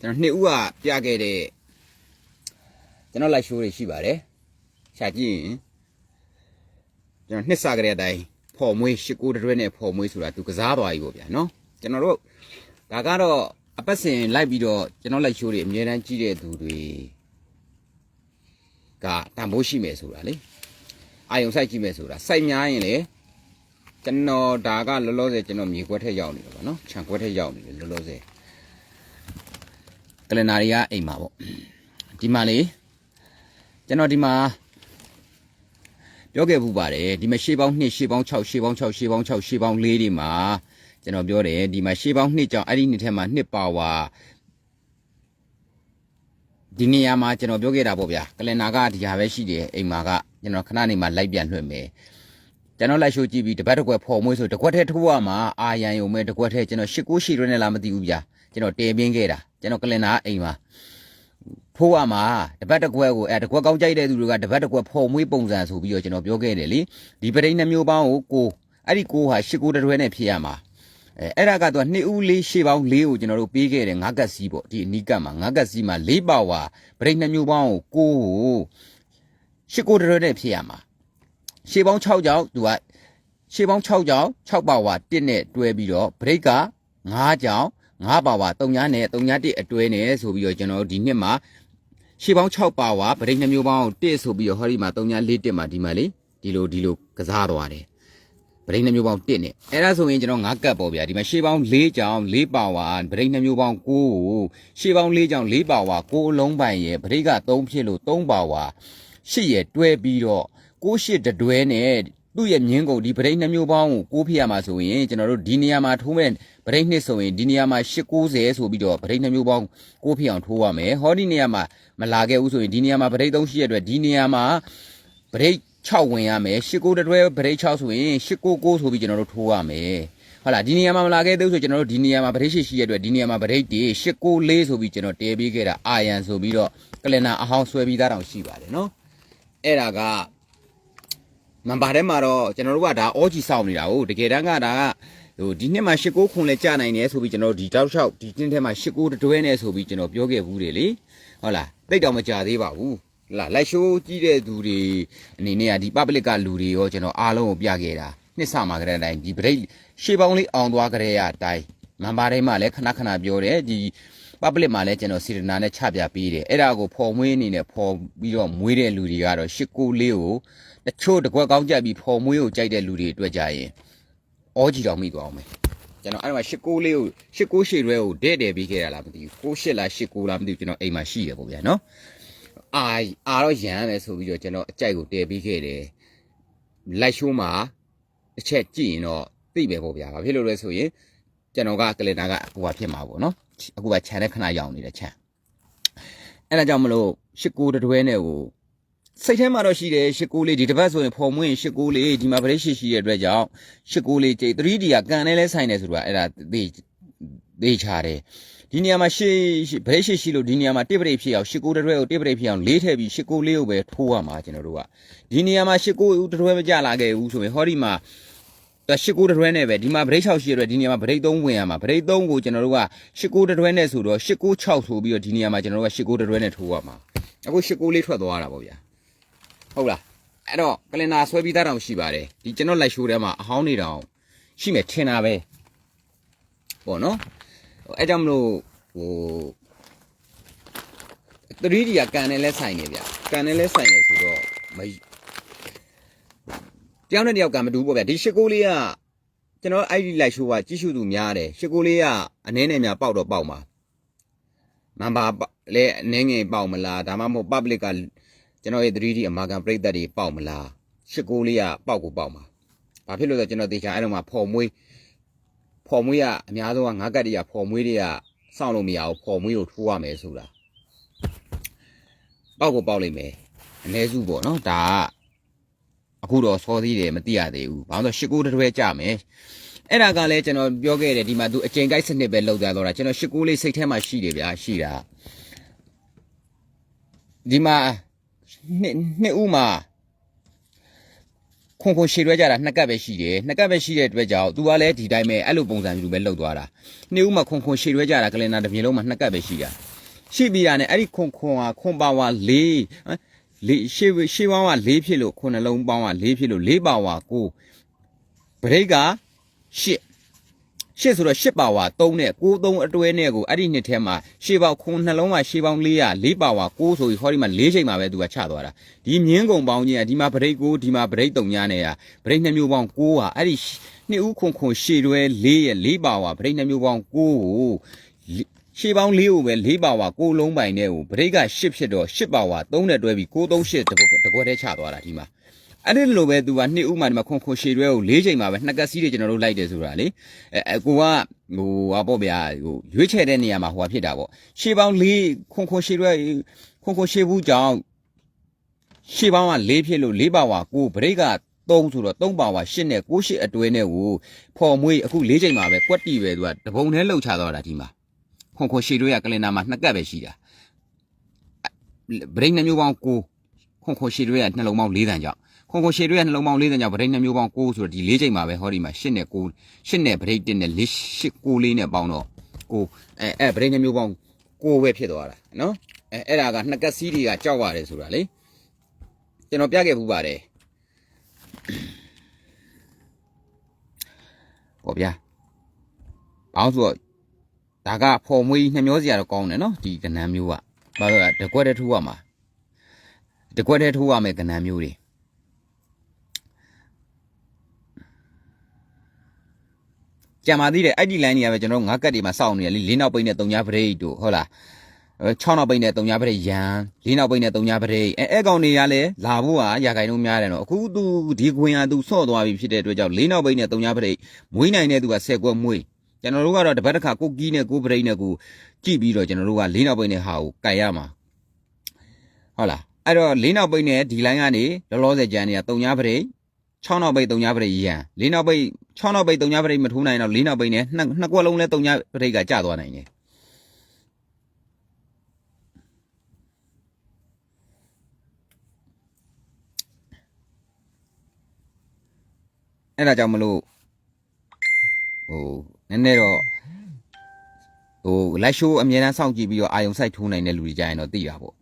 ကျွန်တော်နှစ်ဦးကပြခဲ့တဲ့ကျွန်တော်လိုက်ရှိုးတွေရှိပါတယ်ရှာကြည့်ရင်ကျွန်တော်နှစ်ဆကလေးအတိုင်းဖော်မွေးရှစ်ကိုတရွဲနဲ့ဖော်မွေးဆိုတာသူကစားသွားပြီပေါ့ဗျာနော်ကျွန်တော်တို့ဒါကတော့အပတ်စဉ်လိုက်ပြီးတော့ကျွန်တော်လိုက်ရှိုးတွေအများတန်းကြီးတဲ့သူတွေကတန်ဖိုးရှိမယ်ဆိုတာလေအာယုံစိုက်ကြည့်မယ်ဆိုတာစိုက်များရင်လေကျွန်တော်ဒါကလောလောဆယ်ကျွန်တော်မြေခွက်ထက်ရောက်နေတယ်ပေါ့နော်ခြံခွက်ထက်ရောက်နေတယ်လောလောဆယ် ကလင်နာရီကအိမ်မှာပေါ့ဒီမှာလေကျွန်တော်ဒီမှာပြောခဲ့ဘူးပါတယ်ဒီမှာရှေးပေါင်း2ရှေးပေါင်း6ရှေးပေါင်း6ရှေးပေါင်း6ရှေးပေါင်း4တွေမှာကျွန်တော်ပြောတယ်ဒီမှာရှေးပေါင်း2ကြောင့်အဲ့ဒီနှစ်ထဲမှာ2ပါဝါဒီနေရာမှာကျွန်တော်ပြောခဲ့တာပေါ့ဗျာကလင်နာကဒီဟာပဲရှိတယ်အိမ်မှာကကျွန်တော်ခဏနေမှလိုက်ပြန်လွှင့်မယ်ကျွန်တော်လိုက်ရှိုးကြည့်ပြီးတပတ်တစ်ခွက်ဖော်မွေးဆိုတစ်ခွက်ထဲထိုးရမှာအာရန်ယုံမဲ့တစ်ခွက်ထဲကျွန်တော်ရှစ်ကိုရှိရွနဲ့လားမသိဘူးဗျာကျွန်တော်တဲပြင်းခဲ့တာ ကျွန်တော်ကလင်နာအိမ်မှာထိုးရမှာတပတ်တစ်ခွက်ကိုအဲတစ်ခွက်ကောင်းကြိုက်တဲ့သူတွေကတပတ်တစ်ခွက်ဖော်မွေးပုံစံဆိုပြီးတော့ကျွန်တော်ပြောခဲ့တယ်လေဒီပရိနှမျိုးပေါင်းကိုကိုအဲ့ဒီကိုဟာရှစ်ကိုတစ်တွဲနဲ့ဖြစ်ရမှာအဲအဲ့ဒါကတော့နှစ်ဦးလေးရှေ့ပေါင်းလေးကိုကျွန်တော်တို့ပေးခဲ့တယ်ငါးကက်စီးပေါ့ဒီအနီးကပ်မှာငါးကက်စီးမှာလေးပါဝါပရိနှမျိုးပေါင်းကိုကိုကိုရှစ်ကိုတစ်တွဲနဲ့ဖြစ်ရမှာရှေးပေါင်း6ကြောင်းသူကရှေးပေါင်း6ကြောင်း6ပါဝါ1နဲ့တွဲပြီးတော့ဘရိတ်က9ကြောင်း 9ပါဝါ3ညာနဲ့3ညာ1အတွဲနဲ့ဆိုပြီးတော့ကျွန်တော်တို့ဒီနှစ်မှာရှေးပေါင်း6ပါဝါဘရိတ်နှမျိုးပေါင်း1ဆိုပြီးတော့ဟောဒီမှာ3ညာ4 1မှာဒီမှာလေဒီလိုဒီလိုကစားသွားတယ်ဗရိတ်နှမျိုးပေါင်း1နဲ့အဲ့ဒါဆိုရင်ကျွန်တော်9ကတ်ပေါ့ဗျာဒီမှာရှေးပေါင်း4ကြောင်း4ပါဝါဗရိတ်နှမျိုးပေါင်း9ကိုရှေးပေါင်း4ကြောင်း4ပါဝါ9အလုံးပိုင်ရဲ့ဗရိတ်က3ဖြစ်လို့3ပါဝါ8ရဲ့တွဲပြီးတော့6 8တတွဲနဲ့ သူ့ရဲ့မြင်းကုန်ဒီဗရိတ်နှမျိုးပေါင်းကို6ဖြစ်ရမှာဆိုရင်ကျွန်တော်တို့ဒီနေရာမှာထိုးမဲ့ဗရိတ်နှစ်ဆိုရင်ဒီနေရာမှာ890ဆိုပြီးတော့ဗရိတ်နှမျိုးပေါင်း6ဖြစ်အောင်ထိုးရမယ်ဟောဒီနေရာမှာမလာခဲ့ဘူးဆိုရင်ဒီနေရာမှာဗရိတ်3ရှိရတဲ့အတွက်ဒီနေရာမှာဗရိတ်6ဝင်ရမယ်89တတွဲဗရိတ်6ဆိုရင်899ဆိုပြီးကျွန်တော်တို့ထိုးရမယ်ဟုတ်လားဒီနေရာမှာမလာခဲ့သေးဘူးဆိုကျွန်တော်တို့ဒီနေရာမှာဗရိတ်ရှိရှိရတဲ့အတွက်ဒီနေရာမှာဗရိတ်တွေ894ဆိုပြီးကျွန်တော်တဲပေးခဲ့တာအာယန်ဆိုပြီးတော့ကလင်နာအဟောင်းဆွဲပြီးသားတောင်ရှိပါတယ်နော်အဲ့ဒါက မန်ပါထဲမှာတော့ကျွန်တော်တို့ကဒါအောကြီးစောင့်နေတာဟုတ်တကယ်တမ်းကဒါကဟိုဒီနှစ်မှာ89ခွန်လဲကြာနိုင်တယ်ဆိုပြီးကျွန်တော်တို့ဒီတောက်လျှောက်ဒီတင်းထဲမှာ89တတွဲနဲ့ဆိုပြီးကျွန်တော်ပြောခဲ့ဘူးတယ်လေဟုတ်လားတိတ်တောင်မကြာသေးပါဘူးလာလိုက်ရှိုးကြီးတဲ့သူတွေအနေနဲ့ကဒီ public ကလူတွေရောကျွန်တော်အားလုံးကိုပြခဲ့တာနှစ်ဆမှာကြတဲ့အတိုင်းဒီ break ရှေးပေါင်းလေးအောင်သွားကြတဲ့အတိုင်းမန်ပါတိုင်းမှာလည်းခဏခဏပြောတယ်ဒီ public မှာလည်းကျွန်တော်စီရနာနဲ့ချပြပေးတယ်အဲ့ဒါကိုဖော်မွေးအနေနဲ့ဖော်ပြီးတော့မွေးတဲ့လူတွေကတော့ရှစ်ကိုလေးကိုတချို့တကွက်ကောင်းကြက်ပြီးဖော်မွေးကိုကြိုက်တဲ့လူတွေအတွက်ကြရင်အောကြီးတော်မိသွားအောင်မယ်ကျွန်တော်အဲ့မှာရှစ်ကိုလေးကိုရှစ်ကိုရှေ့ရွဲကိုတဲ့တယ်ပြီးခဲ့ရလားမသိဘူးကိုရှစ်လားရှစ်ကိုလားမသိဘူးကျွန်တော်အိမ်မှာရှိတယ်ပေါ့ဗျာနော်အာအာတော့ရမ်းတယ်ဆိုပြီးတော့ကျွန်တော်အကြိုက်ကိုတည်ပြီးခဲ့တယ်လိုက်ရှိုးမှာတစ်ချက်ကြည့်ရင်တော့သိပဲပေါ့ဗျာဘာဖြစ်လို့လဲဆိုရင် ကျွန်တော်ကကလင်နာကဟိုဟာဖြစ်မှာပေါ့နော်အခုကခြံတဲ့ခဏရောက်နေတဲ့ခြံအဲ့ဒါကြောင့်မလို့ရှစ်ကိုတတွဲနဲ့ကိုစိတ်ထဲမှာတော့ရှိတယ်ရှစ်ကိုလေးဒီတစ်ပတ်ဆိုရင်ဖော်မွေးရှစ်ကိုလေးဒီမှာဗရိတ်ရှိရှိရဲ့အတွက်ကြောင့်ရှစ်ကိုလေးကြိတ် 3D ကကန်နဲ့လဲဆိုင်တယ်ဆိုတာအဲ့ဒါသိသိချတယ်ဒီနေရာမှာရှေ့ဗရိတ်ရှိရှိလို့ဒီနေရာမှာတစ်ပရိတ်ဖြစ်အောင်ရှစ်ကိုတရွဲကိုတစ်ပရိတ်ဖြစ်အောင်လေးထည့်ပြီးရှစ်ကိုလေးကိုပဲထိုးရမှာကျွန်တော်တို့ကဒီနေရာမှာရှစ်ကိုတရွဲမကြလာခဲ့ဘူးဆိုရင်ဟောဒီမှာ ရှစ်ကိုတရွဲနဲ့ပဲဒီမှာဗရိတ်6ရှိရတဲ့ဒီနေရာမှာဗရိတ်3ဝင်ရမှာဗရိတ်3ကိုကျွန်တော်တို့ကရှစ်ကိုတရွဲနဲ့ဆိုတော့ရှစ်ကို6ဆိုပြီးတော့ဒီနေရာမှာကျွန်တော်တို့ကရှစ်ကိုတရွဲနဲ့ထိုးရမှာအခုရှစ်ကိုလေးထွက်သွားတာပေါ့ဗျာဟုတ်လားအဲ့တော့ကလင်နာဆွဲပြီးသားတောင်ရှိပါတယ်ဒီကျွန်တော်လိုက်ရှိုးထဲမှာအဟောင်းနေတောင်ရှိမယ်ထင်တာပဲပေါ့နော်အဲ့ကြောင့်မလို့ဟို 3D ကကန်နဲ့လဲဆိုင်နေဗျကန်နဲ့လဲဆိုင်နေဆိုတော့မ တယောက်နဲ့တယောက်ကန်မတူဘူးပေါ့ဗျဒီရှစ်ကိုလေးကကျွန်တော်အဲ့ဒီလိုက်ရှိုးကကြီးစုသူများတယ်ရှစ်ကိုလေးကအနှင်းနဲ့များပေါက်တော့ပေါက်မှာမန်ပါလဲအနှင်းငယ်ပေါက်မလားဒါမှမဟုတ် public ကကျွန်တော်ရဲ့ 3D အမာကန်ပြိသက်တွေပေါက်မလားရှစ်ကိုလေးကပေါက်ကိုပေါက်မှာဘာဖြစ်လို့လဲဆိုတော့ကျွန်တော်တေချာအဲ့တော့မှဖော်မွေးဖော်မွေးကအများဆုံးကငါးကတ်တည်းကဖော်မွေးတွေကစောင့်လို့မရဘူးဖော်မွေးကိုထိုးရမယ်ဆိုတာပေါက်ကိုပေါက်လိုက်မယ်အ ਨੇ စုပေါ့နော်ဒါက အခုတော့စောသေးတယ်မသိရသေးဘူးဘာလို့လဲရှစ်ကိုတစ်တွဲကြမယ်အဲ့ဒါကလည်းကျွန်တော်ပြောခဲ့တယ်ဒီမှာသူအချိန်ကိုက်စနစ်ပဲလောက်သွားတော့တာကျွန်တော်ရှစ်ကိုလေးစိတ်ထဲမှာရှိတယ်ဗျာရှိတာဒီမှာနှစ်နှစ်ဦးမှာခွန်ခွန်ရှည်ရွဲကြတာနှစ်ကပ်ပဲရှိတယ်နှစ်ကပ်ပဲရှိတဲ့အတွက်ကြောင့်သူကလည်းဒီတိုင်းပဲအဲ့လိုပုံစံမျိုးပဲလှုပ်သွားတာနှစ်ဦးမှခွန်ခွန်ရှည်ရွဲကြတာကလင်နာတစ်ပြေလုံးမှာနှစ်ကပ်ပဲရှိတာရှိပြီးတာနဲ့အဲ့ဒီခွန်ခွန်ဟာခွန်ပါဝါ၄ လေးရှေးရှေးပေါင်းက၄ဖြစ်လို့ခုနှလုံးပေါင်းက၄ဖြစ်လို့၄ပါဝါ9ဘရိတ်က8ရှစ်ဆိုတော့8ပါဝါ3နဲ့9 3အတွဲနဲ့ကိုအဲ့ဒီနှစ်ထဲမှာရှေးပေါင်းခုနှလုံးကရှေးပေါင်း400 4ပါဝါ9ဆိုပြီးဟောဒီမှာ၄ချိန်မှာပဲသူကချသွားတာဒီမြင်းကုံပေါင်းကြီးကဒီမှာဘရိတ်9ဒီမှာဘရိတ်3ညနဲ့ကဘရိတ်2မျိုးပေါင်း9ဟာအဲ့ဒီနှစ်ဦးခွန်ခွန်ရှေ့တွဲ4ရဲ့4ပါဝါဘရိတ်2မျိုးပေါင်း9ကို ရှေးပေါင်း၄ကိုပဲ၄ပါဝါ၉လုံးပိုင်တဲ့ကိုဘရိတ်က၈ဖြစ်တော့၈ပါဝါ၃နဲ့တွဲပြီး938တကွက်တကွက်တည်းချသွားတာဒီမှာအဲ့ဒီလိုပဲသူကနှစ်ဥမှဒီမှာခွန်ခွန်ရှေတွဲကို၄ချိန်မှာပဲနှစ်ကက်စီးတွေကျွန်တော်တို့လိုက်တယ်ဆိုတာလေအဲအကိုကဟိုဟာပေါ့ဗျာဟိုရွေးချယ်တဲ့နေရာမှာဟိုဟာဖြစ်တာပေါ့ရှေးပေါင်း၄ခွန်ခွန်ရှေတွဲခွန်ခွန်ရှေဘူးကြောင့်ရှေးပေါင်းက၄ဖြစ်လို့၄ပါဝါ9ဘရိတ်က3ဆိုတော့3ပါဝါ8နဲ့9 8အတွဲနဲ့ကိုဖော်မွေးအခု၄ချိန်မှာပဲကွက်တီပဲသူကတပုံနဲ့လှုပ်ချသွားတာဒီမှာ ခွန်ခွန်ရှေတို့ရကလင်နာမှာနှစ်ကပ်ပဲရှိတာဗရိတ်နှမျိုးပေါင်း9ခွန်ခွန်ရှေတို့ရနှလုံးပေါင်း4တန်ကြောင့်ခွန်ခွန်ရှေတို့ရနှလုံးပေါင်း4တန်ကြောင့်ဗရိတ်နှမျိုးပေါင်း9ဆိုတော့ဒီ၄ချိန်မှာပဲဟောဒီမှာ8နဲ့9 8နဲ့ဗရိတ်1နဲ့4 8 9လေးနဲ့ပေါင်းတော့9အဲအဲဗရိတ်နှမျိုးပေါင်း9ပဲဖြစ်သွားတာနော်အဲအဲ့ဒါကနှစ်ကပ်စီးတွေကကြောက်ရတယ်ဆိုတာလေကျွန်တော်ပြခဲ့ပူပါတယ်ဟောဗျာဘောင်းဆိုတော့ ဒါကဖော်မွေးနှမျောစရာတော့ကောင်းတယ်နော်ဒီကဏ္ဍမျိုးကဘာလို့လဲတကွက်တည်းထိုးရမှာတကွက်တည်းထိုးရမယ်ကဏ္ဍမျိုးတွေကြံပါသေးတယ်အဲ့ဒီ line တွေကပဲကျွန်တော်တို့ငါးကတ်တွေမှာစောင့်နေရလေလေးနောက်ပိတ်နဲ့တုံညာပရိတ်တို့ဟုတ်လား6နောက်ပိတ်နဲ့တုံညာပရိတ်ရန်လေးနောက်ပိတ်နဲ့တုံညာပရိတ်အဲအဲ့ကောင်တွေကလည်းလာဖို့ဟာရာခိုင်နှုန်းများတယ်နော်အခုသူဒီခွင်ဟာသူဆော့သွားပြီဖြစ်တဲ့အတွက်ကြောင့်လေးနောက်ပိတ်နဲ့တုံညာပရိတ်မွေးနိုင်တဲ့သူက10ကွက်မွေး ကျွန်တော်တို့ကတော့တစ်ပတ်တစ်ခါကိုကီးနဲ့ကိုဘရိတ်နဲ့ကိုကြည့်ပြီးတော့ကျွန်တော်တို့ကလေးနောက်ပိတ်နဲ့ဟာကိုကြိုက်ရမှာဟုတ်လားအဲ့တော့လေးနောက်ပိတ်နဲ့ဒီလိုင်းကနေလောလောဆယ်ကြမ်းနေတာ၃ညပရိတ်6နောက်ပိတ်3ညပရိတ်ရန်လေးနောက်ပိတ်6နောက်ပိတ်3ညပရိတ်မထိုးနိုင်တော့လေးနောက်ပိတ်နဲ့နှစ်နှစ်ကွက်လုံးလဲ3ညပရိတ်ကကျသွားနိုင်တယ်အဲ့ဒါကြောင့်မလို့ဟို နည်းနည်းတော့ဟို live show အများအားစောင့်ကြည့်ပြီးတော့အာယုံစိုက်ထိုးနိုင်တဲ့လူတွေကြရင်တော့သိတာပေါ့